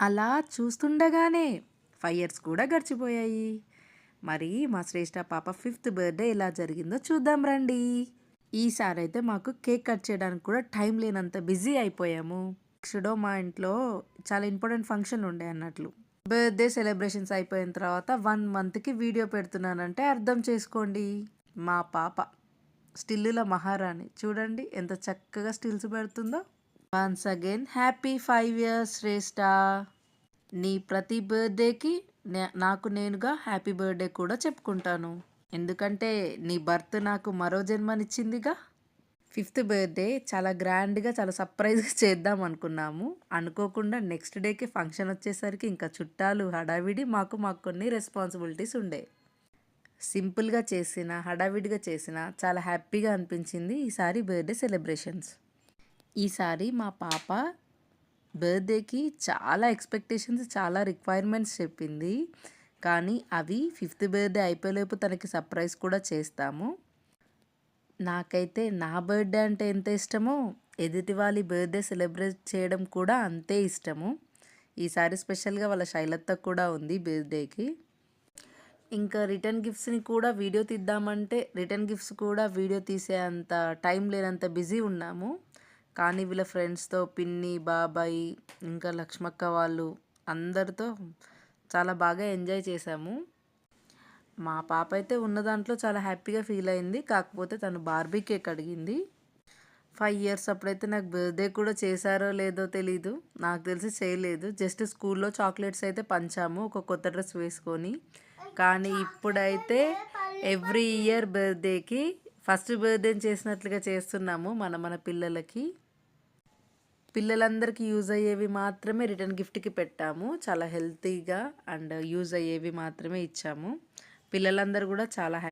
అలా చూస్తుండగానే five years కూడా గడిచిపోయాయి. మరి మా శ్రేష్ఠ పాప ఫిఫ్త్ బర్త్డే ఎలా జరిగిందో చూద్దాం రండి. ఈసారి అయితే మాకు కేక్ కట్ చేయడానికి కూడా టైం లేనంత బిజీ అయిపోయాము. క్షుడో మా ఇంట్లో చాలా ఇంపార్టెంట్ ఫంక్షన్ ఉండే అన్నట్లు. బర్త్డే సెలబ్రేషన్స్ అయిపోయిన తర్వాత వన్ మంత్కి వీడియో పెడుతున్నానంటే అర్థం చేసుకోండి. మా పాప స్టిల్లుల మహారాణి. చూడండి ఎంత చక్కగా stills పెడుతుందో. Once again happy five years Shreshta. నీ ప్రతి బర్త్డేకి నాకు నేనుగా హ్యాపీ బర్త్డే కూడా చెప్పుకుంటాను. ఎందుకంటే నీ బర్త్ నాకు మరో జన్మనిచ్చిందిగా. ఫిఫ్త్ బర్త్డే చాలా గ్రాండ్గా చాలా సర్ప్రైజ్గా చేద్దాం అనుకున్నాము. అనుకోకుండా నెక్స్ట్ డేకి ఫంక్షన్ వచ్చేసరికి ఇంకా చుట్టాలు హడావిడి మాకు మాకు కొన్ని రెస్పాన్సిబిలిటీస్ ఉండే. సింపుల్గా చేసిన హడావిడిగా చేసిన చాలా హ్యాపీగా అనిపించింది ఈసారి బర్త్డే సెలబ్రేషన్స్ ఈసారి మా పాప బర్త్డేకి చాలా ఎక్స్పెక్టేషన్స్ చాలా రిక్వైర్మెంట్స్ చెప్పింది. కానీ అవి ఫిఫ్త్ బర్త్డే అయిపోయేలోపు తనకి సర్ప్రైజ్ కూడా చేస్తాము. నాకైతే నా బర్త్డే అంటే ఎంత ఇష్టమో ఎదుటి వాళ్ళ బర్త్డే సెలబ్రేట్ చేయడం కూడా అంతే ఇష్టము. ఈసారి స్పెషల్గా వాళ్ళ శైలత్త కూడా ఉంది బర్త్డేకి. ఇంకా రిటర్న్ గిఫ్ట్స్ని కూడా వీడియో తీద్దామంటే రిటర్న్ గిఫ్ట్స్ కూడా వీడియో తీసే అంత టైం లేనంత బిజీ ఉన్నాము. కానీ వీళ్ళ ఫ్రెండ్స్తో పిన్ని బాబాయ్ ఇంకా లక్ష్మక్క వాళ్ళు అందరితో చాలా బాగా ఎంజాయ్ చేశాము. మా పాప అయితే ఉన్న దాంట్లో చాలా హ్యాపీగా ఫీల్ అయింది. కాకపోతే తను బార్బీ కేక్ అడిగింది. ఫైవ్ ఇయర్స్ అప్పుడైతే నాకు బర్త్డే కూడా చేశారో లేదో తెలీదు. నాకు తెలిసి చేయలేదు. జస్ట్ స్కూల్లో చాక్లెట్స్ అయితే పంచాము ఒక కొత్త డ్రెస్ వేసుకొని. కానీ ఇప్పుడైతే ఎవ్రీ ఇయర్ బర్త్డేకి ఫస్ట్ బర్త్డే చేసినట్లుగా చేస్తున్నాము మన మన పిల్లలకి. పిల్లలందరికీ యూజ్ అయ్యేవి మాత్రమే రిటర్న్ గిఫ్ట్కి పెట్టాము. చాలా హెల్తీగా అండ్ యూజ్ అయ్యేవి మాత్రమే ఇచ్చాము. పిల్లలందరూ కూడా చాలా హ్యాపీ